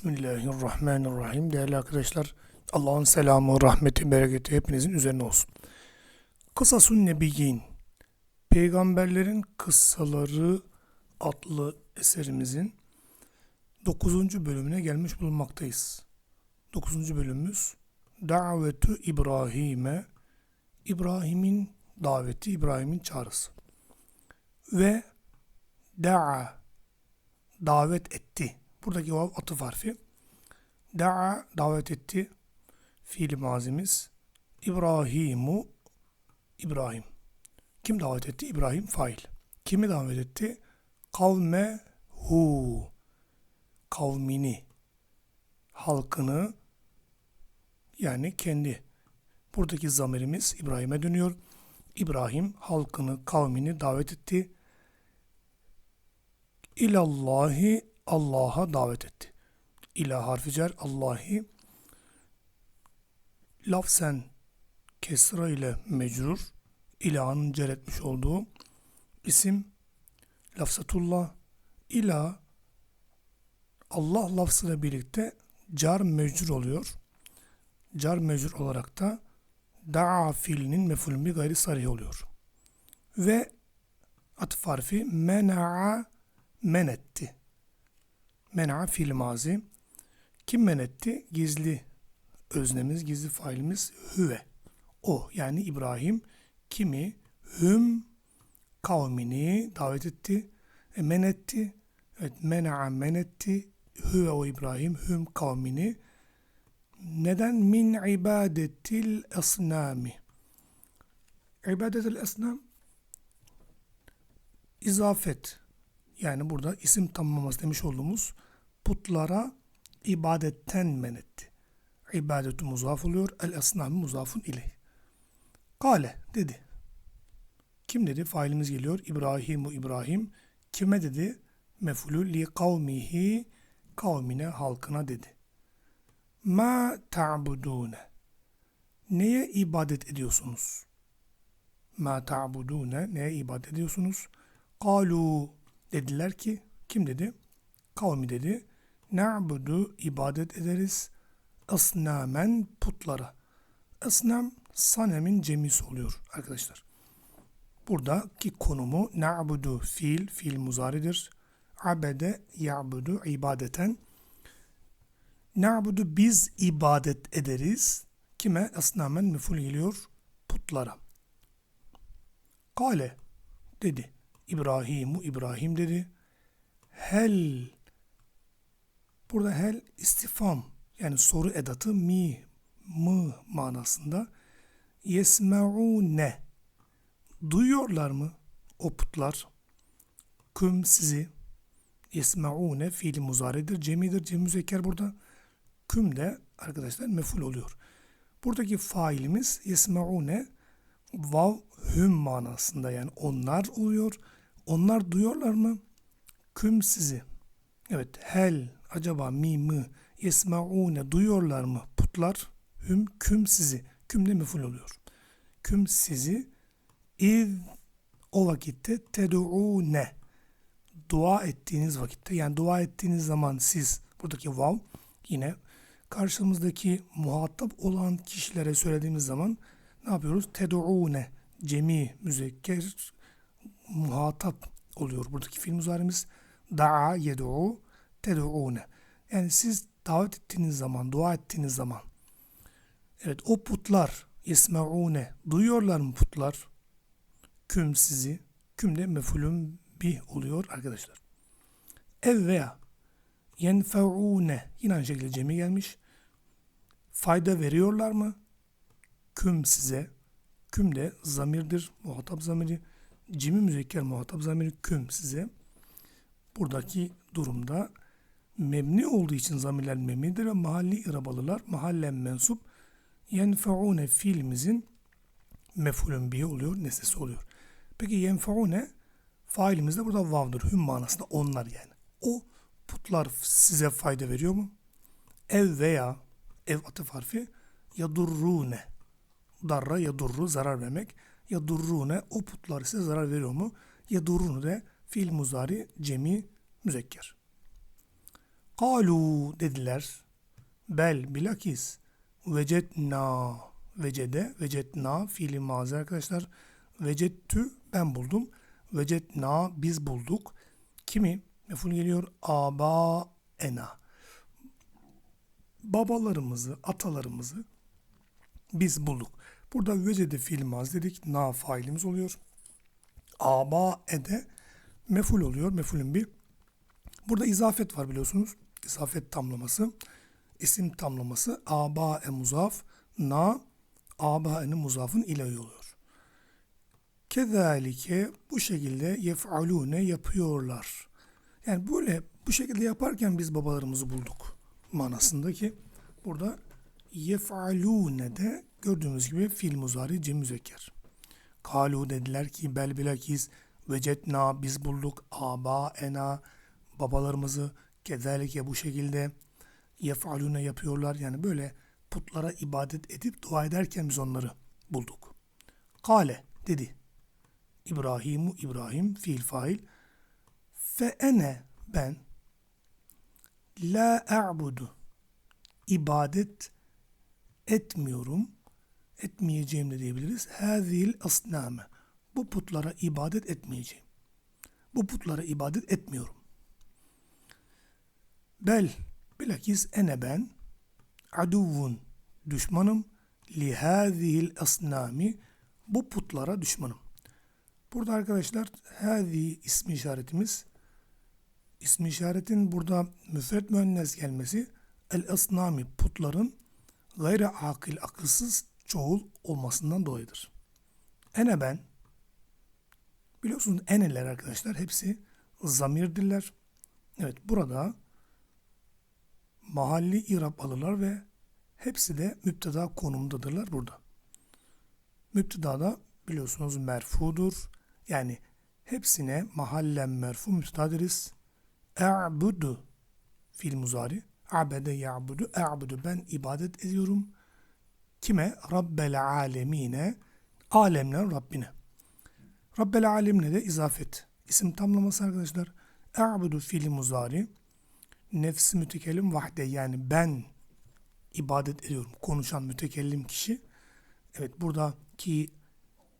Bismillahirrahmanirrahim. Değerli arkadaşlar, Allah'ın selamı, rahmeti, bereketi hepinizin üzerine olsun. Kısasun Nebiyyin, Peygamberlerin Kıssaları adlı eserimizin 9. bölümüne gelmiş bulunmaktayız. 9. bölümümüz Davetu İbrahim'e İbrahim'in daveti, İbrahim'in çağrısı. Ve da'a davet etti. Buradaki vav atıf harfi. Da'a davet etti. Fiil mazimiz. İbrahimu İbrahim. Kim davet etti? İbrahim fail. Kimi davet etti? Kavme hu. Kavmini. Halkını yani kendi. Buradaki zamirimiz İbrahim'e dönüyor. İbrahim halkını, kavmini davet etti. İlallahi Allah'a davet etti. İlah harfi cer Allahi lafzen kesra ile mecrur ilahın cer etmiş olduğu isim lafzatullah ilah Allah lafzıyla birlikte car mecrur oluyor. Car mecrur olarak da da'a fiilinin mefulün bir gayri sarih oluyor. Ve atıf harfi mena'a men etti. Mena fiil mazi. Kim men etti? Gizli öznemiz, gizli failimiz hüve. O yani İbrahim kimi hüm kavmini davet etti. E, men etti. Evet mena men etti. Hüve o İbrahim hüm kavmini. Neden? Min ibadetil esnami. İbadetil esnam izafet yani burada isim tamamlaması demiş olduğumuz putlara ibadetten men etti. İbadetu muzaf oluyor. El esnam muzafun ileyh. Kale dedi. Kim dedi? Failimiz geliyor. İbrahimu İbrahim. Kime dedi? Mefulü li kavmihi kavmine halkına dedi. Ma ta'budune. Neye ibadet ediyorsunuz? Ma ta'budune. Neye ibadet ediyorsunuz? Kalu Dediler ki kim dedi? Kavmi dedi. Na'budu ibadet ederiz. Asnamen putlara. Asnam sanemin cemisi oluyor arkadaşlar. Buradaki konumu na'budu fiil, fiil muzaridir. Abede ya'budu ibadeten. Na'budu biz ibadet ederiz. Kime? Asnamen müful geliyor. Putlara. Kale dedi. İbrahimu İbrahim dedi. Hel burada hel istifam yani soru edatı mi mı manasında. Yesme'une duyuyorlar mı? O putlar küm sizi. Yesme'une fiili muzaridir cemidir cem müzekker burada. Küm de arkadaşlar meful oluyor. Buradaki failimiz yesme'une vav hüm manasında yani onlar oluyor onlar duyuyorlar mı? Küm sizi. Evet hel acaba mi mı yesmaune duyuyorlar mı putlar? Hüm küm sizi. Küm de müful oluyor. Küm sizi iz o vakitte ted'une dua ettiğiniz vakitte yani dua ettiğiniz zaman siz buradaki vav yine karşımızdaki muhatap olan kişilere söylediğimiz zaman ne yapıyoruz? Ted'une cemi müzekker muhatap oluyor. Buradaki fiil muzarimiz da'a yed'u ted'une. Yani siz davet ettiğiniz zaman, dua ettiğiniz zaman evet o putlar yesme'une duyuyorlar mı putlar? Küm sizi. Küm de mefulün bih oluyor arkadaşlar. Ev veya yenfe'une yine aynı şekilde cemi gelmiş. Fayda veriyorlar mı? Küm size. Küm de zamirdir. Muhatap zamiri cimi müzekker muhatap zamiri küm size buradaki durumda memni olduğu için zamirler memnidir ve mahalli irabalılar mahallen mensup yenfeune fiilimizin mefulün bihi oluyor, nesesi oluyor. Peki yenfeune failimiz de burada vavdır. Hüm manasında onlar yani. O putlar size fayda veriyor mu? Ev veya ev atıf harfi yadurrune. Darra yadurru zarar vermek ya durrune o putlar size zarar veriyor mu? Ya durrunu de fiil muzari cemi müzekker. Kalu dediler. Bel bilakis vecetna vecede vecetna fiili mazi arkadaşlar. Vecettü ben buldum. Vecetna biz bulduk. Kimi? Meful geliyor. Aba ena. Babalarımızı, atalarımızı biz bulduk. Burada vecede fiil maz dedik. Na failimiz oluyor. Aba ede meful oluyor. Mefulün bir. Burada izafet var biliyorsunuz. İzafet tamlaması. isim tamlaması. Aba e muzaf. Na aba e'nin muzafın ilahi oluyor. Kezalike bu şekilde yef'alune yapıyorlar. Yani böyle bu şekilde yaparken biz babalarımızı bulduk manasındaki burada yef'alune de gördüğümüz gibi fiil muzari cem müzekker. Kalu dediler ki bel bilakis vecetna biz bulduk aba ena babalarımızı kezalike bu şekilde yef'alune yapıyorlar. Yani böyle putlara ibadet edip dua ederken biz onları bulduk. Kale dedi. İbrahimu İbrahim fiil fail. Fe ene ben la a'budu ibadet etmiyorum etmeyeceğim de diyebiliriz. Hazil asname bu putlara ibadet etmeyeceğim. Bu putlara ibadet etmiyorum. Bel bilakis ene ben aduvun düşmanım li hazihil asnami bu putlara düşmanım. Burada arkadaşlar hazi ismi işaretimiz ismi işaretin burada müfret müennes gelmesi el asnami putların gayri akil akılsız çoğul olmasından dolayıdır. Ene ben biliyorsunuz eneler arkadaşlar hepsi zamirdirler. Evet burada mahalli irab alırlar ve hepsi de müpteda konumdadırlar burada. Müpteda da biliyorsunuz merfudur. Yani hepsine mahallen merfu müpteda deriz. E'budu fiil muzari. Abede ya'budu. E'budu ben ibadet ediyorum. Kime? Rabbel alemine. Alemler Rabbine. Rabbel alemine de izafet. İsim tamlaması arkadaşlar. E'budu fiil muzari. Nefsi mütekellim vahde yani ben ibadet ediyorum. Konuşan mütekellim kişi. Evet buradaki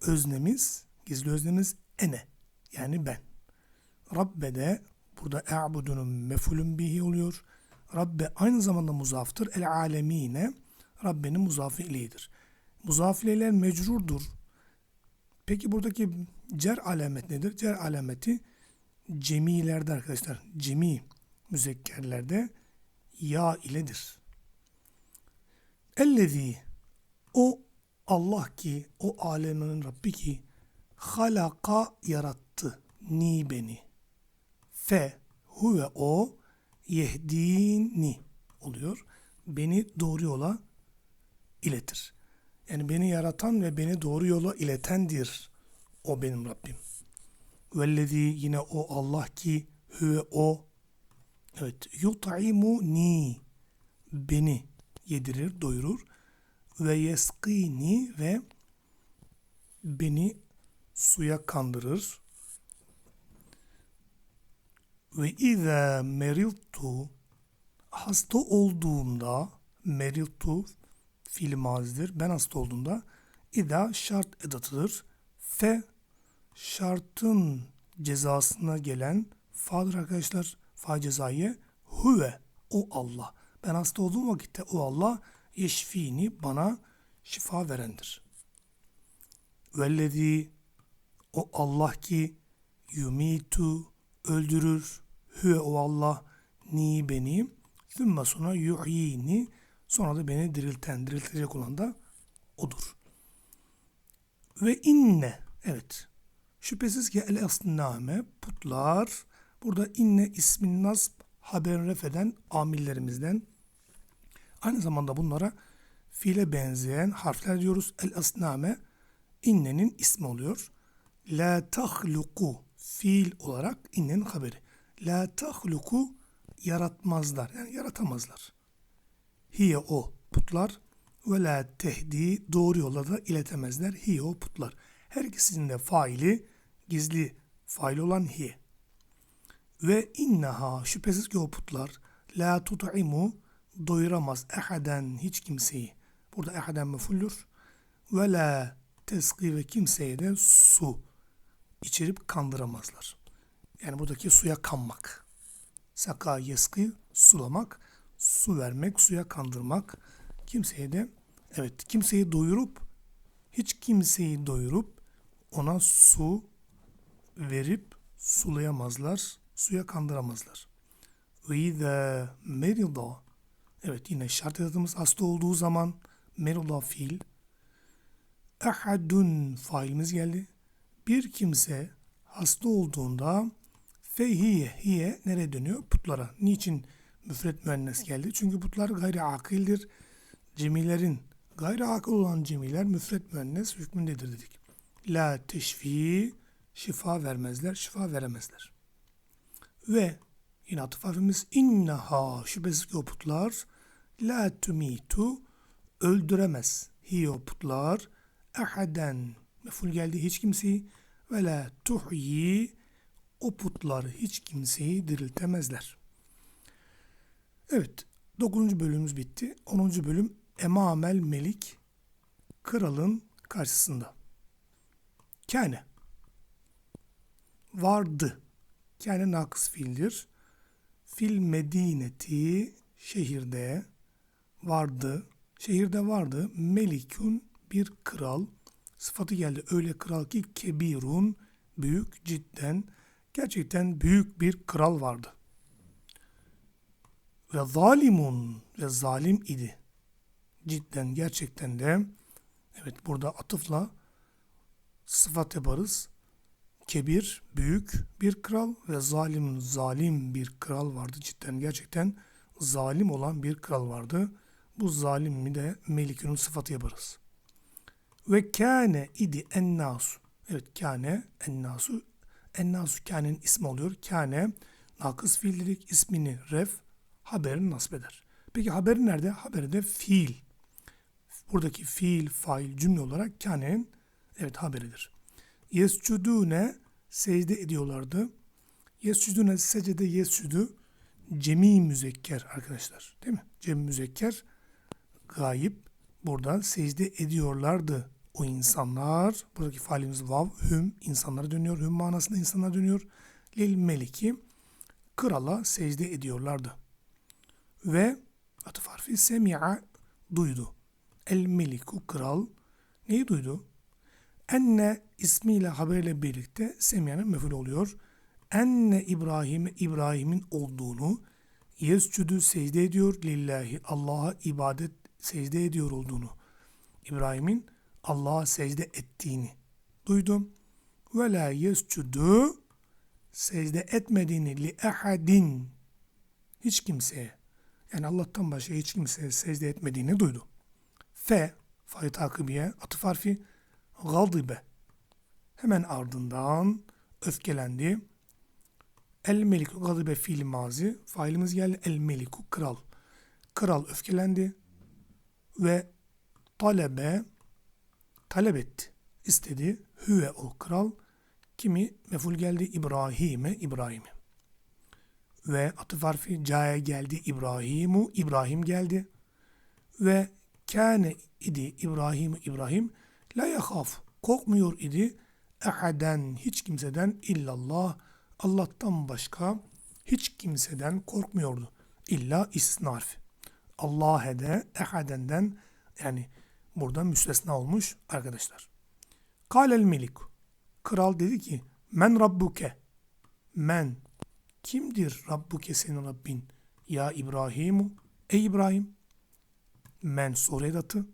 öznemiz, gizli öznemiz ene. Yani ben. Rabbe de burada e'budunun mefulün bihi oluyor. Rabbe aynı zamanda muzaftır. El alemine Rabbenin muzafı ileyhidir. Muzaf ileyler mecrurdur. Peki buradaki cer alamet nedir? Cer alameti cemilerde arkadaşlar. Cemi müzekkerlerde ya iledir. Ellezî o Allah ki o alemin Rabbi ki halaka yarattı ni beni. Fe huve o yehdini oluyor. Beni doğru yola iletir. Yani beni yaratan ve beni doğru yola iletendir. O benim Rabbim. Vellezî yine o Allah ki huve o evet yut'imu ni beni yedirir, doyurur ve yeskini ve beni suya kandırır. Ve izâ meriltu hasta olduğumda meriltu fiil mazidir. Ben hasta olduğumda ida şart edatıdır. Fe şartın cezasına gelen fa'dır arkadaşlar. Fa cezayı huve o Allah. Ben hasta olduğum vakitte o Allah yeşfini bana şifa verendir. Vellezî o Allah ki yumitu öldürür. Hüve o Allah ni beni. Thümme sonra yuhyini sonra da beni dirilten, diriltecek olan da odur. Ve inne evet şüphesiz ki el asname putlar burada inne ismin nasb haber refeden amillerimizden Aynı zamanda bunlara fiile benzeyen harfler diyoruz. El asname innenin ismi oluyor. La tahluku fiil olarak innenin haberi. La tahluku yaratmazlar. Yani yaratamazlar. Hiye o putlar ve la tehdi doğru yola da iletemezler. Hiye o putlar. Her ikisinin de faili gizli fail olan hiye. Ve inneha şüphesiz ki o putlar La tut'imu doyuramaz ehaden hiç kimseyi. Burada ehaden mefuldür. Ve la teski ve kimseye de su içirip kandıramazlar. Yani buradaki suya kanmak. Saka yeski sulamak, su vermek, suya kandırmak. Kimseye de evet kimseyi doyurup hiç kimseyi doyurup ona su verip sulayamazlar, suya kandıramazlar. İzâ merida Evet yine şart edatımız hasta olduğu zaman merida fiil. Ahadun failimiz geldi. Bir kimse hasta olduğunda fehiye hiye nereye dönüyor? Putlara. Niçin müfret müennes geldi? Çünkü putlar gayri akildir. Cemilerin gayri akıl olan cemiler müfret müennes hükmündedir dedik. La teşfi şifa vermezler, şifa veremezler. Ve yine atıf harfimiz innaha şüphesiz ki o putlar la tumitu öldüremez. Hi o putlar ahaden meful geldi hiç kimseyi ve la tuhyi o putlar hiç kimseyi diriltemezler. Evet 9. bölümümüz bitti. 10. bölüm Emamel Melik kralın karşısında. Kâne vardı. Kâne nakıs fiildir. Fil medineti şehirde vardı. Şehirde vardı. Melikun bir kral. Sıfatı geldi. Öyle kral ki kebirun büyük cidden gerçekten büyük bir kral vardı. Ve zalimun ve zalim idi. Cidden gerçekten de evet burada atıfla sıfat yaparız. Kebir, büyük bir kral ve zalim, zalim bir kral vardı. Cidden gerçekten zalim olan bir kral vardı. Bu zalimi de Melik'in sıfatı yaparız. Ve kâne idi ennasu. Evet kâne ennasu. Ennasu kâne'nin ismi oluyor. Kâne nakıs fiillik ismini ref haberini nasip eder. Peki haberi nerede? Haberi de fiil. Buradaki fiil, fail cümle olarak kâne'nin evet haberidir. Yescudune secde ediyorlardı. Yescudune secde yescudu cemi müzekker arkadaşlar. Değil mi? Cem müzekker gayip burada secde ediyorlardı o insanlar. Buradaki faalimiz vav, hüm insanlara dönüyor. Hüm manasında insanlara dönüyor. Lil meliki krala secde ediyorlardı. Ve atıf harfi semi'a duydu. El meliku kral neyi duydu? Enne ismiyle haberle birlikte semia'nın meful oluyor. Enne İbrahim İbrahim'in olduğunu yescüdü secde ediyor lillahi Allah'a ibadet secde ediyor olduğunu. İbrahim'in Allah'a secde ettiğini duydum. Ve la yescudu secde etmediğini li ehadin hiç kimseye yani Allah'tan başka hiç kimseye secde etmediğini duydu. Fe fay takibiye atıf harfi gadibe hemen ardından öfkelendi. El meliku gadibe fiil mazi failimiz geldi el meliku kral. Kral öfkelendi ve talebe talep etti. istedi. Hüve o kral. Kimi meful geldi İbrahim'e İbrahim'e. Ve atıf harfi caye geldi İbrahimu İbrahim geldi. Ve kâne idi İbrahim İbrahim la yahaf korkmuyor idi ehaden hiç kimseden illallah Allah'tan başka hiç kimseden korkmuyordu. İlla istisna harfi. Allah'e ehadenden yani burada müstesna olmuş arkadaşlar. Kalel melik. Kral dedi ki men rabbuke. Men kimdir rabbuke senin Rabbin? Ya İbrahimu. Ey İbrahim. Men soru edatı.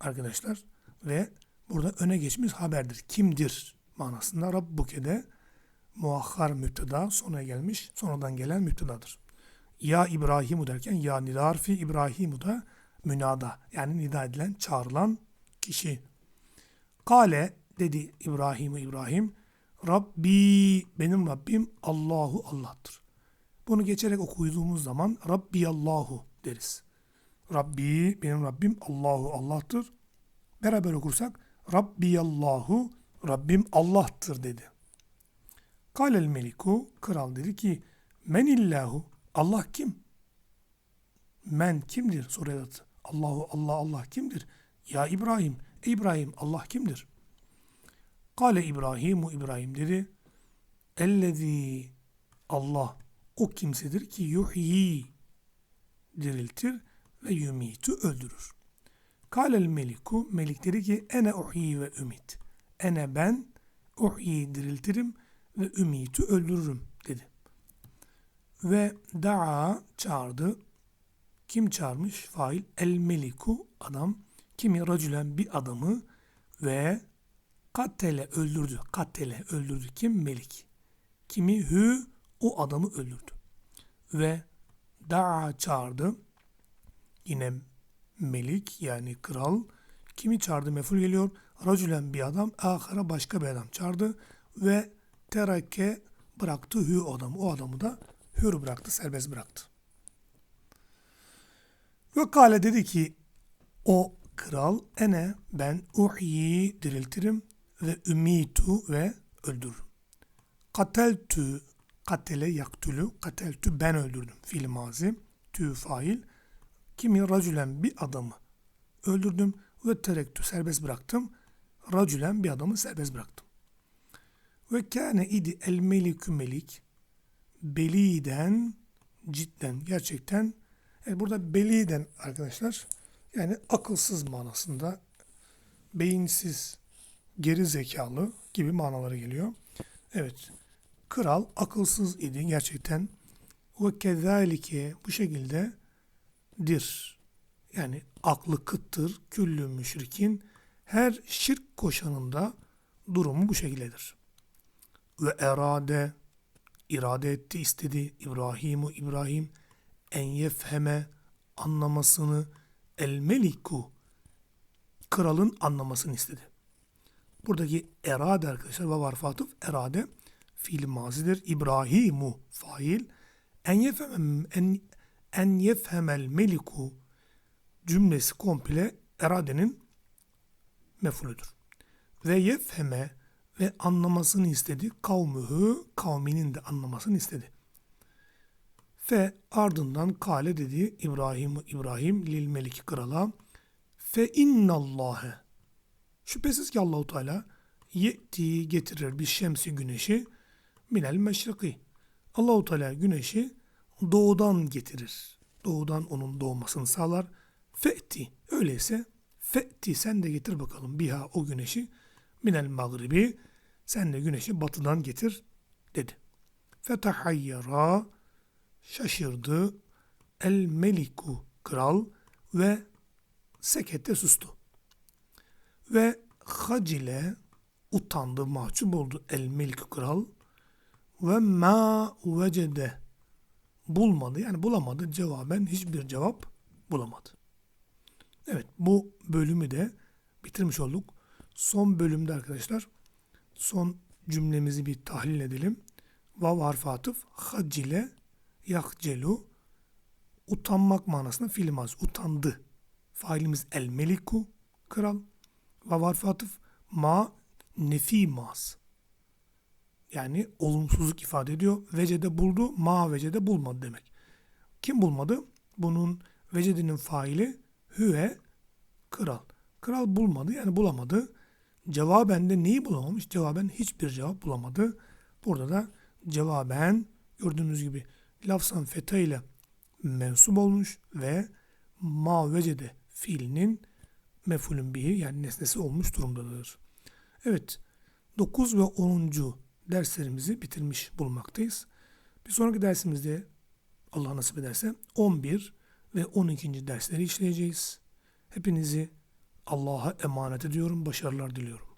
Arkadaşlar ve burada öne geçmiş haberdir. Kimdir manasında Rabbuke de muahhar müpteda sonra gelmiş sonradan gelen müptedadır. Ya İbrahimu derken ya nida harfi İbrahimu da münada yani nida edilen çağrılan kişi. Kale dedi İbrahim İbrahim Rabbi benim Rabbim Allahu Allah'tır. Bunu geçerek okuduğumuz zaman Rabbi Allahu deriz. Rabbi benim Rabbim Allahu Allah'tır. Beraber okursak Rabbi Allahu Rabbim Allah'tır dedi. Kalel meliku kral dedi ki men illahu Allah kim? Men kimdir? Soru edatı. Allahu Allah Allah kimdir? Ya İbrahim. İbrahim Allah kimdir? Kale İbrahimu İbrahim dedi. Ellezî Allah o kimsedir ki yuhyi diriltir ve yumitu öldürür. Kâlel meliku melik dedi ki ene uhyi ve ümit. Ene ben uhyi diriltirim ve ümitu öldürürüm dedi. Ve daa çağırdı. Kim çağırmış? Fail el meliku adam. Kimi racülen bir adamı ve katele öldürdü. Katele öldürdü. Kim? Melik. Kimi hü o adamı öldürdü. Ve daa çağırdı. Yine melik yani kral. Kimi çağırdı meful geliyor. Racülen bir adam. Ahara başka bir adam çağırdı. Ve terake bıraktı hü adamı. O adamı da hür bıraktı, serbest bıraktı. Ve kale dedi ki o kral ene ben uhyi diriltirim ve ümitu ve öldürürüm. Kateltü katele yaktülü kateltü ben öldürdüm fiil mazi tü fail kimi racülen bir adamı öldürdüm ve terektü serbest bıraktım racülen bir adamı serbest bıraktım. Ve kâne idi el melikü melik beliden cidden gerçekten yani burada beliden arkadaşlar yani akılsız manasında beyinsiz geri zekalı gibi manaları geliyor. Evet. Kral akılsız idi gerçekten. Ve kezalike bu şekilde dir. Yani aklı kıttır, küllü müşrikin. Her şirk koşanında durumu bu şekildedir. Ve erade irade etti, istedi İbrahimu İbrahim en yefheme anlamasını el meliku kralın anlamasını istedi. Buradaki erade arkadaşlar ve varfatıf erade fiil mazidir. İbrahimu fail en yefhem en, en yefhemel meliku cümlesi komple eradenin mefuludur. Ve yefheme ve anlamasını istedi. Kavmuhu kavminin de anlamasını istedi. Fe ardından kale dedi İbrahim İbrahim lil meliki krala fe innallâhe şüphesiz ki Allahu Teala yetti getirir bir şemsi güneşi minel meşriki Allahu Teala güneşi doğudan getirir. Doğudan onun doğmasını sağlar. Fe'ti öyleyse fe'ti sen de getir bakalım biha o güneşi minel mağribi sen de güneşi batıdan getir dedi. Fetahayyara şaşırdı el meliku kral ve sekette sustu. Ve hacile utandı, mahcup oldu el meliku kral ve ma vecede bulmadı yani bulamadı cevaben hiçbir cevap bulamadı. Evet bu bölümü de bitirmiş olduk. Son bölümde arkadaşlar son cümlemizi bir tahlil edelim. Vav harfi atıf hacile yakcelu utanmak manasında fiilmaz utandı. Failimiz el meliku kral. Vav harfi atıf ma nefimaz. Yani olumsuzluk ifade ediyor. Vecede buldu, ma vecede bulmadı demek. Kim bulmadı? Bunun vecedinin faili hüve kral. Kral bulmadı yani bulamadı. Cevaben de neyi bulamamış? Cevaben hiçbir cevap bulamadı. Burada da cevaben gördüğünüz gibi lafzan feta ile mensup olmuş ve ma vecede fiilinin mefulün bihi yani nesnesi olmuş durumdadır. Evet 9 ve 10. derslerimizi bitirmiş bulmaktayız. Bir sonraki dersimizde Allah nasip ederse 11 ve 12. dersleri işleyeceğiz. Hepinizi Allah'a emanet ediyorum. Başarılar diliyorum.